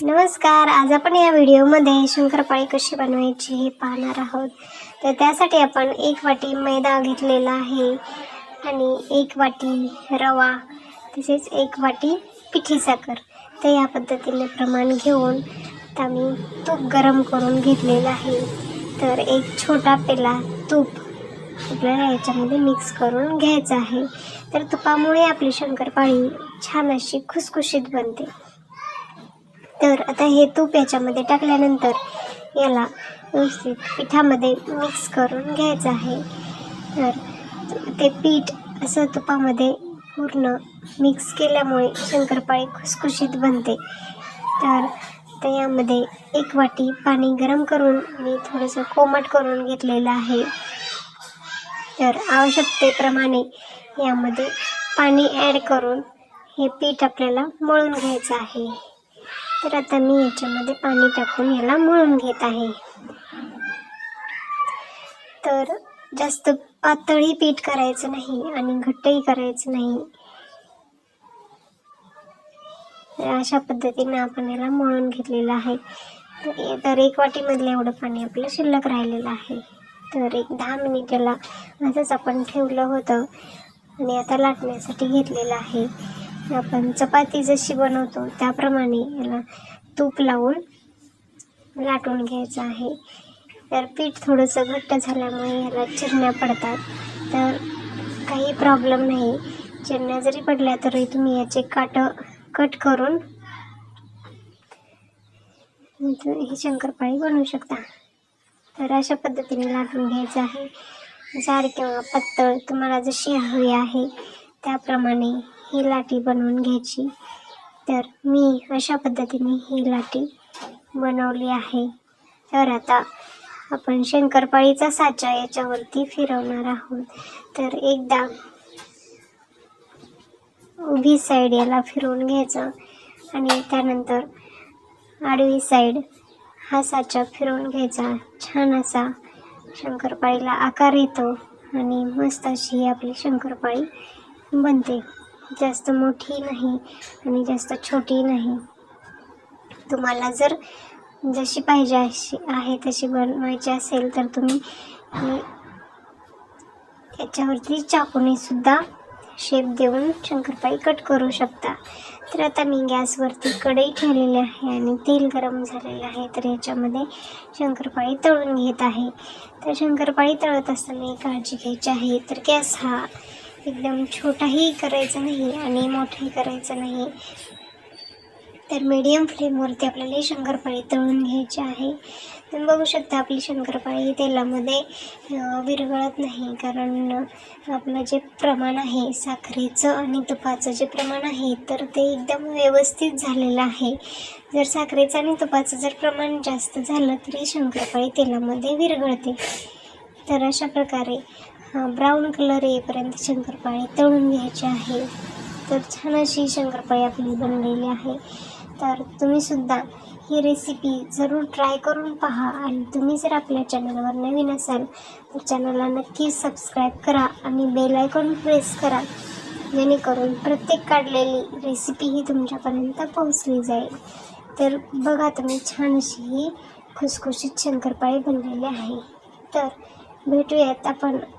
नमस्कार आज आपण या व्हिडिओमध्ये शंकरपाळी कशी बनवायची हे पाहणार आहोत. तर त्यासाठी आपण एक वाटी मैदा घेतलेला आहे आणि एक वाटी रवा तसेच एक वाटी पिठी साखर. तर या पद्धतीने प्रमाण घेऊन तर आम्ही तूप गरम करून घेतलेलं आहे. तर एक छोटा पेला तूप आपल्याला याच्यामध्ये मिक्स करून घ्यायचं आहे. तर तुपामुळे आपली शंकरपाळी छान अशी खुसखुशीत बनते. तर आता हे तूप याच्यामध्ये टाकल्यानंतर याला व्यवस्थित पिठामध्ये मिक्स करून घ्यायचं आहे. तर ते पीठ असं तुपामध्ये पूर्ण मिक्स केल्यामुळे शंकरपाळी खुसखुशीत बनते. तर आता यामध्ये एक वाटी पाणी गरम करून मी थोडंसं कोमट करून घेतलेलं आहे. तर आवश्यकतेप्रमाणे यामध्ये पाणी ॲड करून हे पीठ आपल्याला मळून घ्यायचं आहे. तर आता मी याच्यामध्ये पाणी टाकून याला मळून घेत आहे. तर जास्त पातळही पीठ करायचं नाही आणि घट्टही करायचं नाही. अशा पद्धतीने आपण याला मळून घेतलेलं आहे. तर एक वाटीमधलं एवढं पाणी आपलं शिल्लक राहिलेलं आहे. तर एक दहा मिनिट याला असंच आपण ठेवलं होतं आणि आता लाटण्यासाठी घेतलेलं आहे. आपण चपाती जशी बनवतो त्याप्रमाणे याला तूप लावून लाटून घ्यायचं आहे. तर पीठ थोडंसं घट्ट झाल्यामुळे याला चिरण्या पडतात. तर काही प्रॉब्लेम नाही. चिरण्या जरी पडल्या तरी तुम्ही याचे काट कट करून ही शंकरपाळी बनवू शकता. तर अशा पद्धतीने लाटून घ्यायचं आहे. जाड किंवा पातळ तुम्हाला जशी हवी आहे त्याप्रमाणे ही लाटी बनवून घ्यायची. तर मी अशा पद्धतीने ही लाटी बनवली आहे. तर आता आपण शंकरपाळीचा साचा याच्यावरती फिरवणार आहोत. तर एकदा उभी साईड याला फिरवून घ्यायचं आणि त्यानंतर आडवी साईड हा साचा फिरवून घ्यायचा. छान असा शंकरपाळीला आकार येतो आणि मस्त अशी आपली शंकरपाळी बनते. जास्त मोठी नाही आणि जास्त छोटी नाही. तुम्हाला जर जशी पाहिजे अशी आहे तशी बनवायची असेल तर तुम्ही याच्यावरती चाकूने सुद्धा शेप देऊन शंकरपाळी कट करू शकता. तर आता मी गॅसवरती कढई ठेवलेली आहे आणि तेल गरम झालेलं आहे. तर याच्यामध्ये शंकरपाळी तळून घेत आहे. तर शंकरपाळी तळत असताना काळजी घ्यायची आहे. तर गॅस हा एकदम छोटाही करायचं नाही आणि मोठाही करायचं नाही. तर मीडियम फ्लेमवरती आपल्याला शंकरपाळी तळून घ्यायची आहे. तुम्ही बघू शकता आपली शंकरपाळी तेलामध्ये विरघळत नाही. कारण आपलं जे प्रमाण आहे साखरेचं आणि तुपाचं जे प्रमाण आहे तर ते एकदम व्यवस्थित झालेलं आहे. जर साखरेचं आणि तुपाचं जर प्रमाण जास्त झालं तरी शंकरपाळी तेलामध्ये विरघळते. तर अशा प्रकारे ब्राऊन कलर येईपर्यंत शंकरपाळी तळून घ्यायची आहे. तर छान अशी शंकरपाळी आपली बनलेली आहे. तर तुम्हीसुद्धा ही रेसिपी जरूर ट्राय करून पहा आणि तुम्ही जर आपल्या चॅनलवर नवीन असाल तर चॅनलला नक्की सबस्क्राईब करा आणि बेल आयकॉन प्रेस करा. जेणेकरून प्रत्येक काढलेली रेसिपी ही तुमच्यापर्यंत पोहोचली जाईल. तर बघा तुम्ही छान अशी ही खुसखुशीत शंकरपाळी बनलेली आहे. तर भेटूयात आपण